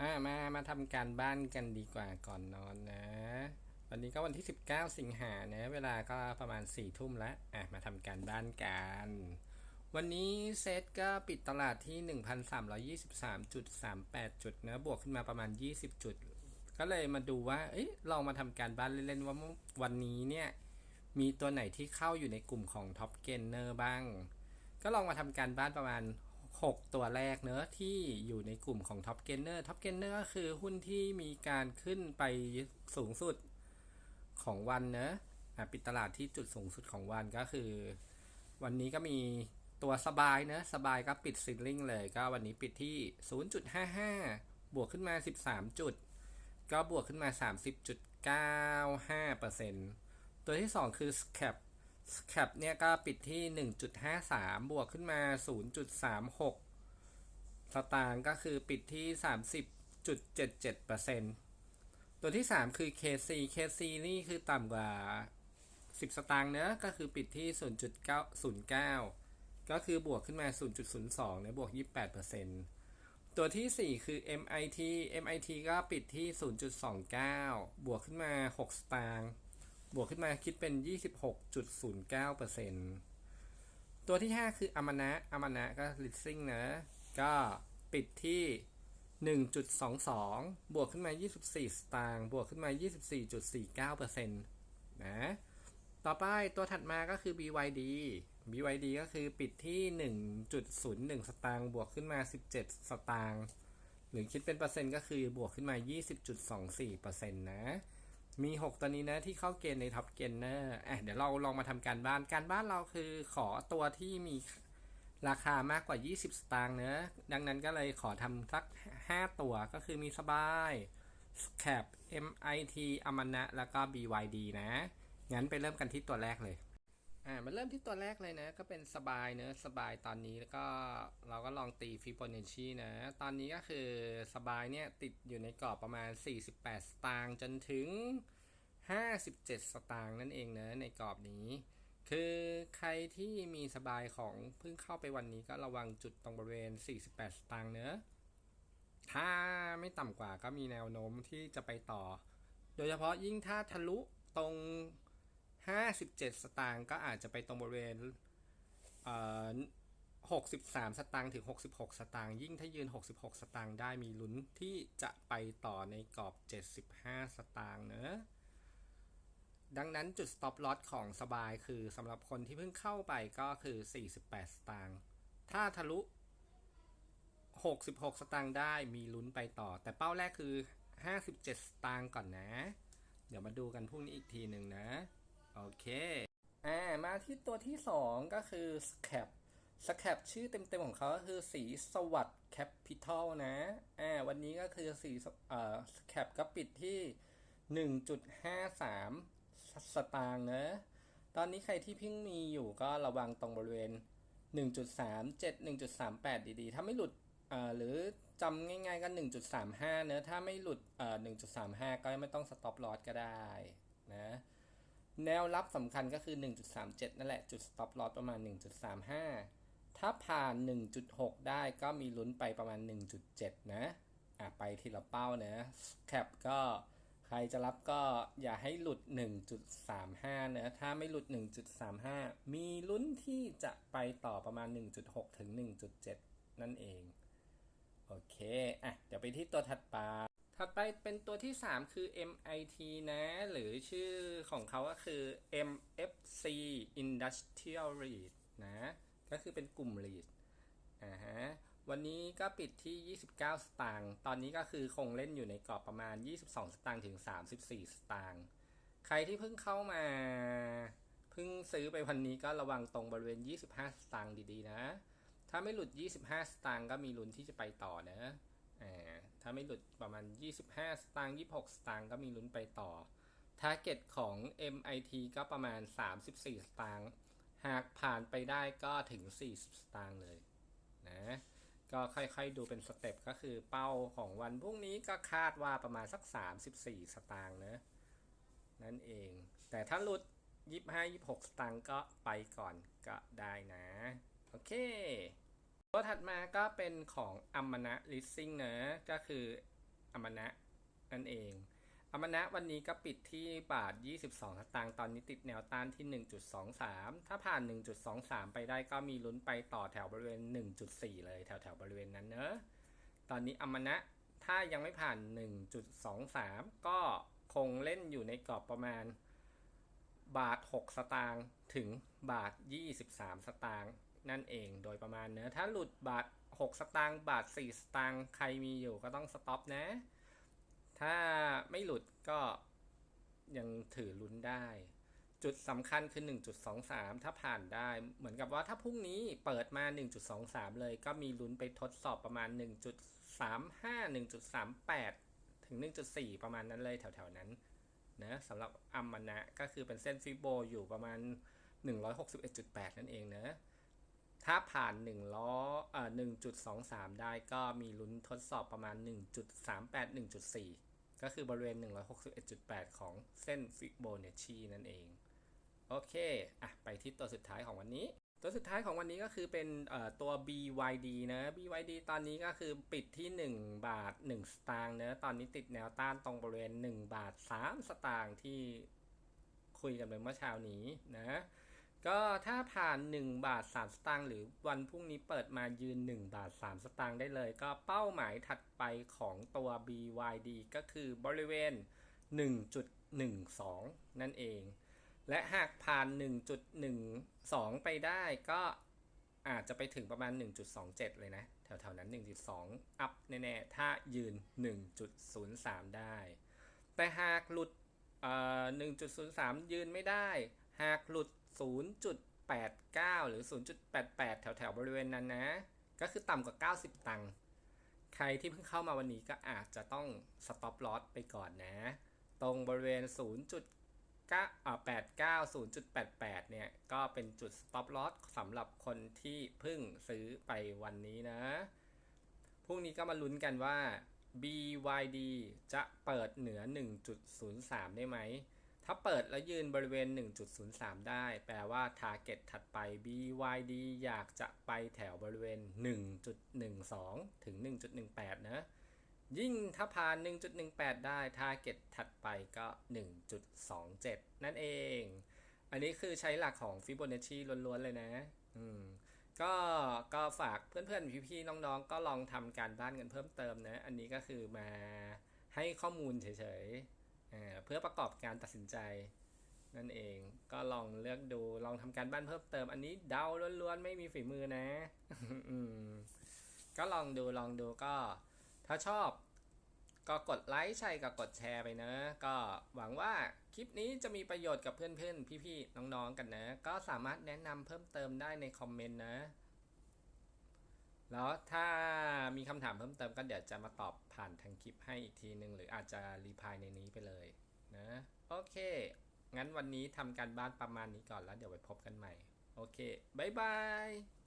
อ่ามามาทำการบ้านกันดีกว่าก่อนนอนนะ วันนี้ก็วันที่ 19 สิงหาเนะเวลาก็ประมาณ4ี่ทุ่มแล้วอะมาทำการบ้านกัน วันนี้เซตก็ปิดตลาดที่ 1,323.38 จุดนะบวกขึ้นมาประมาณ 20 จุด ก็เลยมาดูว่า เอ้ยลองมาทำการบ้านเล่นๆว่าวันนี้เนี่ยมีตัวไหนที่เข้าอยู่ในกลุ่มของท็อปเกนเนอร์บ้าง ก็ลองมาทำการบ้านประมาณ 6 ตัวแรกเนอะที่อยู่ในกลุ่มของ Top g a i n e r Top g a i n e r ก็คือหุ้นที่มีการขึ้นไปสูงสุดของวันเนอะปิดตลาดที่จุดสูงสุดของวันก็คือ วันนี้ก็มีตัวสบายเนอะสบายก็ปิดซิลลิงเลยก็วันนี้ปิดที่ 0.55 บวกขึ้นมา 13 จุด ก็บวกขึ้นมา 30.95%ตัวที่ 2 คือ Scap Scap เนี่ยก็ปิดที่ 1.53 บวกขึ้นมา 0.36 สตางค์ก็คือปิดที่ 30.77%ตัวที่ 3 คือ KC KC นี่คือต่ำกว่า 10 สตางค์เนะก็คือปิดที่ 0.909 ก็คือบวกขึ้นมา 0.02เนี่ยบวก 28%ตัวที่ 4 คือ MIT MIT ก็ปิดที่ 0.29 บวกขึ้นมา 6 สตางค์ บวกขึ้นมาคิดเป็น 26.09%ตัวที่ 5 คืออมนะอมนะก็ listing นะ ก็ปิดที่ 1.22 บวกขึ้นมา 24 สตางค์บวกขึ้นมา 24.49%นะ ต่อไปตัวถัดมาก็คือ BYD BYD ก็คือปิดที่ 1.01 สตางค์บวกขึ้นมา 17 สตางค์หรือคิดเป็นเปอร์เซ็นต์ก็คือบวกขึ้นมา 20.24%นะ มี 6 ตัวนี้นะที่เข้าเกณฑ์ในท็อปเกณฑ์เนอร์อะเดี๋ยวเราลองมาทำการบ้าน การบ้านเราคือขอตัวที่มีราคามากกว่า 20 สตางค์เนอะดังนั้นก็เลยขอทำสัก 5 ตัวก็คือมีสบาย Scap MIT อมนะแล้วก็ BYD นะ งั้นไปเริ่มกันที่ตัวแรกเลย อ่ามาเริ่มที่ตัวแรกเลยนะ ก็เป็นสบายเนอะสบายตอนนี้แล้วก็เราก็ลองตีฟิโบนัชชีนะ ตอนนี้ก็คือสบายเนี่ยติดอยู่ในกรอบประมาณ 48 สตางค์จนถึง 57 สตางค์นั่นเองเนอะในกรอบนี้ คือใครที่มีสบายของเพิ่งเข้าไปวันนี้ก็ระวังจุดตรงบริเวณ 48 สตางค์เนอะถ้าไม่ต่ำกว่าก็มีแนวโน้มที่จะไปต่อ โดยเฉพาะยิ่งถ้าทะลุตรง 57 สตางค์ก็อาจจะไปตรงบริเวณเอ่อ63สตางค์ถึง66สตางค์ยิ่งถ้ายืน66สตางค์ได้มีลุ้นที่จะไปต่อในกรอบ75สตางค์เนอะดังนั้นจุด stop loss ของสบายคือสำหรับคนที่เพิ่งเข้าไปก็คือ 48 สตางค์ ถ้าทะลุ 66 สตางค์ได้มีลุ้นไปต่อ แต่เป้าแรกคือ 57 สตางค์ก่อนนะ เดี๋ยวมาดูกันพรุ่งนี้อีกทีหนึ่งนะ โอเค อ่า มาที่ตัวที่ 2 ก็คือ scap scap ชื่อเต็มๆของเขาก็คือสีสวัสด์ capital นะ อ่า วันนี้ก็คือสีเอ่อ scap ก็ปิดที่ 1.53 สตางค์นะ ตอนนี้ใครที่เพิ่งมีอยู่ก็ระวังตรงบริเวณ 1.37 1.38 ดีๆ ถ้าไม่หลุดเอ่อหรือจำง่ายๆก็ 1.35 เนอะถ้าไม่หลุดเอ่อ1.35 ก็ไม่ต้อง stop loss ก็ได้นะ แนวรับสำคัญก็คือ 1.37 นั่นแหละ จุด stop loss ประมาณ 1.35 ถ้าผ่าน 1.6 ได้ก็มีลุ้นไปประมาณ 1.7 นะอะไปทีละเป้านะ cap ก็ใครจะรับก็อย่าให้หลุด 1.35 นะ ถ้าไม่หลุด 1.35 มีลุ้นที่จะไปต่อประมาณ 1.6 ถึง 1.7 นั่นเอง โอเค อะ เดี๋ยวไปที่ตัวถัดไป ถัดไปเป็นตัวที่ 3 คือ MIT นะ หรือชื่อของเขาก็คือ MFC Industrial REIT นะ ก็คือเป็นกลุ่ม REIT อ่าฮะวันนี้ก็ปิดที่ 29 สตางค์ ตอนนี้ก็คือคงเล่นอยู่ในกรอบประมาณ 22 สตางค์ถึง 34 สตางค์ ใครที่เพิ่งเข้ามา เพิ่งซื้อไปวันนี้ก็ระวังตรงบริเวณ 25 สตางค์ดีๆนะ ถ้าไม่หลุด 25 สตางค์ก็มีลุ้นที่จะไปต่อนะ อ่า ถ้าไม่หลุดประมาณ 25 สตางค์26 สตางค์ก็มีลุ้นไปต่อ ทาร์เก็ตของ MIT ก็ประมาณ 34 สตางค์หากผ่านไปได้ก็ถึง 40 สตางค์เลยนะก็ค่อยๆดูเป็นสเต็ปก็คือเป้าของวันพรุ่งนี้ก็คาดว่าประมาณสัก 34 สตางค์นะนั่นเอง แต่ถ้าหลุด 25 26 สตางค์ก็ไปก่อนก็ได้นะ โอเค ตัวถัดมาก็เป็นของอัมมนะลิสซิ่งนะก็คืออัมนะนั่นเองอัมนะวันนี้ก็ปิดที่บาท 22 สตางค์ตอนนี้ติดแนวต้านที่ 1.23 ถ้าผ่าน 1.23 ไปได้ก็มีลุ้นไปต่อแถวบริเวณ 1.4 เลยแถวแถวบริเวณนั้นเนอะตอนนี้อัมนะถ้ายังไม่ผ่าน 1.23 ก็คงเล่นอยู่ในกรอบประมาณ บาท 6 สตางค์ถึงบาท 23 สตางค์ นั่นเองโดยประมาณเนอะถ้าหลุดบาท 6 สตางค์บาท 4 สตางค์ใครมีอยู่ก็ต้องสต็อปนะ ถ้าไม่หลุดก็ยังถือลุ้นได้ จุดสำคัญคือ 1.23 ถ้าผ่านได้ เหมือนกับว่าถ้าพรุ่งนี้เปิดมา 1.23 เลยก็มีลุ้นไปทดสอบประมาณ 1.35 1.38 ถึง 1.4 ประมาณนั้นเลยแถวๆนั้นนะสำหรับอัมมานะก็คือเป็นเส้นฟิโบอยู่ประมาณ 161.8 นั่นเองเนะ ถ้าผ่าน1ล้อเอ่อ1.23 ได้ก็มีลุ้นทดสอบประมาณ 1.38 1.4 ก็คือบริเวณ 161.8 ของเส้นฟิโบนัชชีนั่นเอง โอเค อะ ไปที่ตัวสุดท้ายของวันนี้ ตัวสุดท้ายของวันนี้ก็คือเป็นเอ่อตัว BYD นะ BYD ตอนนี้ก็คือปิดที่ 1 บาท 1 สตางค์เนะตอนนี้ติดแนวต้านตรงบริเวณ 1 บาท 3 สตางค์ที่คุยกันไปเมื่อเช้านี้นะ ก็ถ้าผ่าน 1 บาท 3 สตางค์หรือวันพรุ่งนี้เปิดมายืน 1 บาท 3 สตางค์ได้เลย ก็เป้าหมายถัดไปของตัว BYD ก็คือบริเวณ 1.12 นั่นเอง และหากผ่าน 1.12 ไปได้ก็อาจจะไปถึงประมาณ 1.27 เลยนะ แถวๆนั้น 1.2 อัพแน่ๆ ถ้ายืน 1.03 ได้ แต่หากหลุดเอ่อ1.03 ยืนไม่ได้ หากหลุด 0.89 หรือ 0.88 แถวๆบริเวณนั้นนะ ก็คือต่ำกว่า 90 ตังค์ ใครที่เพิ่งเข้ามาวันนี้ก็อาจจะต้อง stop loss ไปก่อนนะ ตรงบริเวณ 0.89 0.88 เนี่ย ก็เป็นจุด stop loss สำหรับคนที่เพิ่งซื้อไปวันนี้นะ พรุ่งนี้ก็มาลุ้นกันว่า BYD จะเปิดเหนือ 1.03 ได้ไหม ถ้าเปิดแล้วยืนบริเวณ 1.03 ได้ แปลว่า target ถัดไป BYD อยากจะไปแถวบริเวณ 1.12 ถึง 1.18 นะ ยิ่งถ้าผ่าน 1.18 ได้ target ถัดไปก็ 1.27 นั่นเอง อันนี้คือใช้หลักของ Fibonacci ล้วนๆ เลยนะ อืมก็ก็ฝากเพื่อนๆ พี่ๆ น้องๆ ก็ลองทำการบ้านกันเพิ่มเติมนะ อันนี้ก็คือมาให้ข้อมูลเฉยๆ เพื่อประกอบการตัดสินใจนั่นเองก็ลองเลือกดูลองทำการบ้านเพิ่มเติม อันนี้เดาล้วนๆไม่มีฝีมือนะก็ลองดูลองดูก็ ถ้าชอบ ก็กดไลค์ใช่ก็กดแชร์ไปเนะก็หวังว่าคลิปนี้จะมีประโยชน์กับเพื่อนๆ พี่ๆ น้องๆ กันนะ ก็สามารถแนะนำเพิ่มเติมได้ในคอมเมนต์นะ แล้วถ้า มีคำถามเพิ่มเติมก็เดี๋ยวจะมาตอบผ่านทางคลิปให้อีกทีหนึ่งหรืออาจจะรีพายในนี้ไปเลยนะโอเค งั้นวันนี้ทำการบ้านประมาณนี้ก่อนแล้วเดี๋ยวไปพบกันใหม่ โอเคบ๊ายบาย